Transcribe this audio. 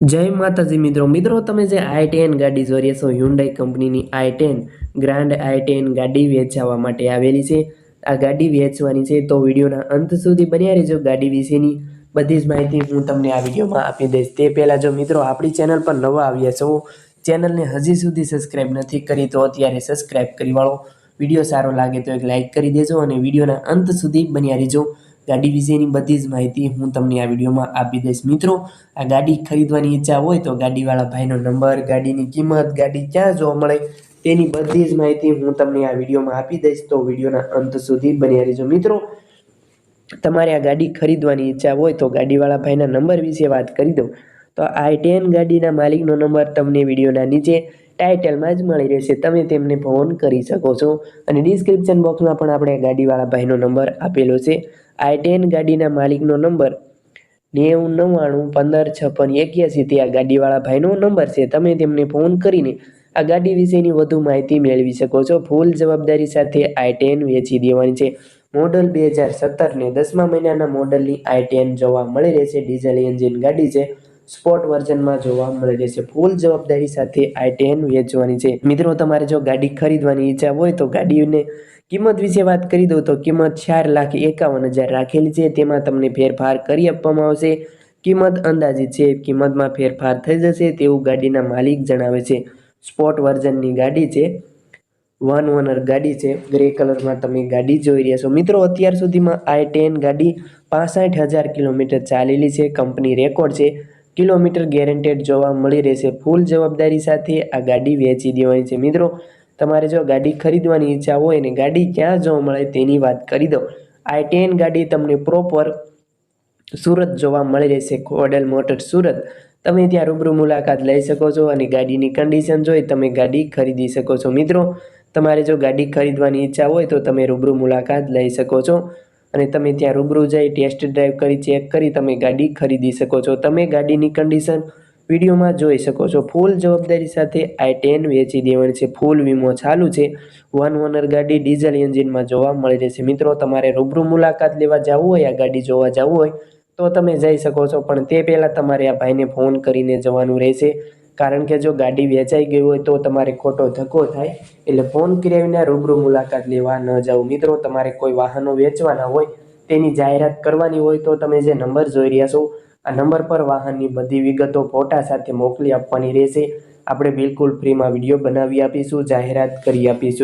જય માતાજી મિત્રો મિત્રો, તમે જે આઈ ટેન ગાડી જોઈએ છો હ્યુન્ડાઈ કંપનીની i ten grand i ten ગાડી વેચાવા માટે આવેલી છે. આ ગાડી વેચવાની છે તો વિડીયોના અંત સુધી બન્યા રહેજો. ગાડી વિશેની બધી જ માહિતી હું તમને આ વિડીયોમાં આપી દઈશ. તે પહેલાં જો મિત્રો, આપણી ચેનલ પર નવા આવ્યા છો, ચેનલને હજી સુધી સબસ્ક્રાઈબ નથી કરી તો અત્યારે સબસ્ક્રાઈબ કરી વાળો. વીડિયો સારો લાગે તો એક લાઇક કરી દેજો અને વિડીયોના અંત સુધી બન્યા રહેજો. ગાડી વિશેની બધી જ માહિતી હું તમને આ વિડીયોમાં આપી દઈશ. મિત્રો, આ ગાડી ખરીદવાની ઈચ્છા હોય તો ગાડીવાળા ભાઈનો નંબર, ગાડીની કિંમત, ગાડી ક્યાં જોવા મળે તેની બધી જ માહિતી હું તમને આ વિડીયોમાં આપી દઈશ. તો વિડીયોના અંત સુધી બન્યા રહેજો. મિત્રો, તમારે આ ગાડી ખરીદવાની ઈચ્છા હોય તો ગાડીવાળા ભાઈના નંબર વિશે વાત કરી દઉં. તો આઈ ટેન ગાડીના માલિકનો નંબર તમને વિડીયોના નીચે ટાઇટલમાં જ મળી રહેશે. તમે તેમને ફોન કરી શકો છો. અને ડિસ્ક્રિપ્શન બોક્સમાં પણ આપણે ગાડીવાળા ભાઈનો નંબર આપેલો છે. આઈ ટેન ગાડીના માલિકનો નંબર નેવું નવ્વાણું પંદર છપ્પન એક્યાસી. તે આ ગાડીવાળા ભાઈનો નંબર છે. તમે તેમને ફોન કરીને આ ગાડી વિશેની વધુ માહિતી મેળવી શકો છો. ફૂલ જવાબદારી સાથે આઈ ટેન વેચી દેવાની છે. મોડલ બે હજાર સત્તરને દસમા મહિનાના મોડલની આઈ ટેન જોવા મળી રહેશે. ડીઝલ એન્જિન ગાડી છે. સ્પોર્ટ વર્ઝનમાં જોવા મળી રહેશે. ફૂલ જવાબદારી સાથે આઈ ટેન વેચવાની છે. મિત્રો, તમારે જો ગાડી ખરીદવાની ઈચ્છા હોય તો ગાડીને કિંમત વિશે વાત કરી દઉં તો કિંમત ચાર લાખ એકાવન હજાર રાખેલી છે. તેમાં તમને ફેરફાર કરી આપવામાં આવશે. કિંમત અંદાજિત છે. કિંમતમાં ફેરફાર થઈ જશે તેવું ગાડીના માલિક જણાવે છે. સ્પોર્ટ વર્ઝનની ગાડી છે. વન ઓનર ગાડી છે. ગ્રે કલરમાં તમે ગાડી જોઈ રહ્યા છો. મિત્રો, અત્યાર સુધીમાં આઈ ટેન ગાડી પાસઠ હજાર કિલોમીટર ચાલેલી છે. કંપની રેકોર્ડ છે. કિલોમીટર ગેરંટેડ જોવા મળી રહેશે. ફૂલ જવાબદારી સાથે આ ગાડી વેચી દેવાની છે. મિત્રો તમારે જો ગાડી ખરીદવાની ઈચ્છા હોય ને ગાડી ક્યાં જોવા મળે તેની વાત કરી દો આઈ ટેન ગાડી તમને પ્રોપર સુરત જોવા મળી રહેશે કોડલ મોટર સુરત. તમે ત્યાં રૂબરૂ મુલાકાત લઈ શકો છો અને ગાડીની કન્ડિશન જોઈ તમે ગાડી ખરીદી શકો છો. મિત્રો, તમારે જો ગાડી ખરીદવાની ઈચ્છા હોય તો તમે રૂબરૂ મુલાકાત લઈ શકો છો અને તમે ત્યાં રૂબરૂ જઈ ટેસ્ટ ડ્રાઈવ કરી ચેક કરી તમે ગાડી ખરીદી શકો છો. તમે ગાડીની કન્ડિશન વિડીયોમાં જોઈ શકો છો. ફૂલ જવાબદારી સાથે આઈ ટેન વેચી દેવાની છે. ફૂલ વીમો ચાલુ છે. વન ઓનર ગાડી ડીઝલ એન્જિનમાં જોવા મળી રહેશે. મિત્રો, તમારે રૂબરૂ મુલાકાત લેવા જવું હોય, આ ગાડી જોવા જવું હોય, તો તમે જઈ શકો છો. પણ તે પહેલાં તમારે આ ભાઈને ફોન કરીને જવાનું રહેશે. કારણ કે જો ગાડી વેચાઈ ગઈ હોય, તો તમારે ખોટો ધક્કો થાય. એટલે ફોન કર્યા રૂબરૂ મુલાકાત લેવા ન જાઓ. મિત્રો, તમારે કોઈ વાહનો વેચવાના હોય, તેની જાહેરાત કરવાની હોય, તો તમે જે નંબર જોઈ રહ્યા છો આ નંબર પર વાહનની બધી વિગતો ફોટા સાથે મોકલી આપવાની રહેશે. આપણે બિલકુલ ફ્રીમાં વીડિયો બનાવી આપીશું, જાહેરાત કરી આપીશું.